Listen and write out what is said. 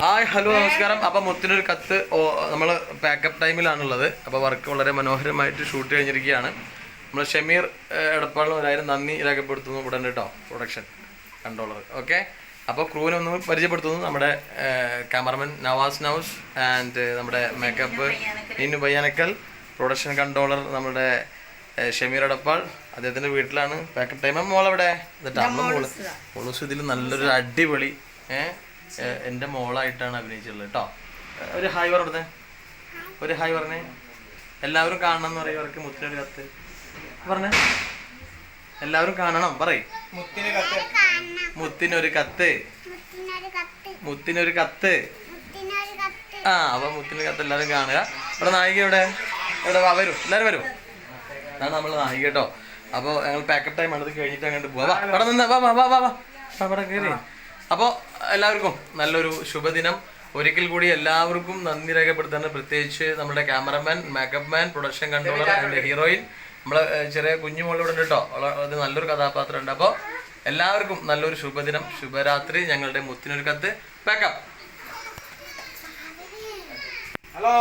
Hi hello നമസ്കാരം. അപ്പം മുത്തിനൊരു കത്ത് നമ്മൾ പാക്കപ്പ് ടൈമിലാണുള്ളത് അപ്പോൾ വർക്ക് വളരെ മനോഹരമായിട്ട് ഷൂട്ട് കഴിഞ്ഞിരിക്കുകയാണ്. നമ്മൾ ഷമീർ എടപ്പാളിൽ ഒരായിരം നന്ദി രേഖപ്പെടുത്തുന്നു ഉടൻ കേട്ടോ പ്രൊഡക്ഷൻ കൺട്രോളർ ഓക്കെ അപ്പോൾ ക്രൂവിനെ ഒന്ന് പരിചയപ്പെടുത്തുന്നു. നമ്മുടെ ക്യാമറമാൻ നവാസ് നൗസ് ആൻഡ് നമ്മുടെ മേക്കപ്പ് ഇന്നു പയ്യാനക്കൽ പ്രൊഡക്ഷൻ കൺട്രോളർ നമ്മുടെ ഷമീർ എടപ്പാൾ. അദ്ദേഹത്തിന്റെ വീട്ടിലാണ് പാക്കപ്പ് ടൈം മോളെവിടെ? എന്നിട്ട് അമ്മ മോൾ. മോളൂസ് ഇതിൽ നല്ലൊരു അടിപൊളി ഏഹ് എന്റെ മോളായിട്ടാണ് അഭിനയിച്ചിട്ടുള്ളത് കേട്ടോ. ഒരു ഹായ് പറഞ്ഞേ ഒരു ഹായ് പറഞ്ഞേ. എല്ലാവരും കാണണം എന്ന് പറയും. അവർക്ക് മുത്തിനൊരു കത്ത്. പറഞ്ഞേ. എല്ലാവരും കാണണം. പറയും. മുത്തിന് കത്ത്. മുത്തിനൊരു കത്ത്. മുത്തിനൊരു കത്ത്. ആ അപ്പൊ മുത്തിനൊരു കത്ത് എല്ലാവരും കാണുക. ഇവിടെ നായിക ഇവിടെ ഇവിടെ വാ വരൂ. എല്ലാവരും വരും. അതാണ് നമ്മൾ നായിക കേട്ടോ. അപ്പോൾ ഞങ്ങൾ പാക്കറ്റ് ടൈം അടുത്ത് കഴിഞ്ഞിട്ട് അങ്ങോട്ട് പോവാ. അവിടെ ഇവിടെ നിന്ന് വാ വാ വാ വാ വാ, കയറി അപ്പോൾ എല്ലാവർക്കും നല്ലൊരു ശുഭദിനം. ഒരിക്കൽ കൂടി എല്ലാവർക്കും നന്ദി രേഖപ്പെടുത്താണ് പ്രത്യേകിച്ച് നമ്മുടെ cameraman makeup man production controller and heroine. നമ്മളെ ചെറിയ കുഞ്ഞു മോളിവിടെ ഉണ്ട് കേട്ടോ അത് നല്ലൊരു കഥാപാത്രം ഉണ്ട് അപ്പോൾ എല്ലാവർക്കും നല്ലൊരു ശുഭദിനം. ശുഭരാത്രി. ഞങ്ങളുടെ മുത്തിനൊരു കത്ത്. Makeup hello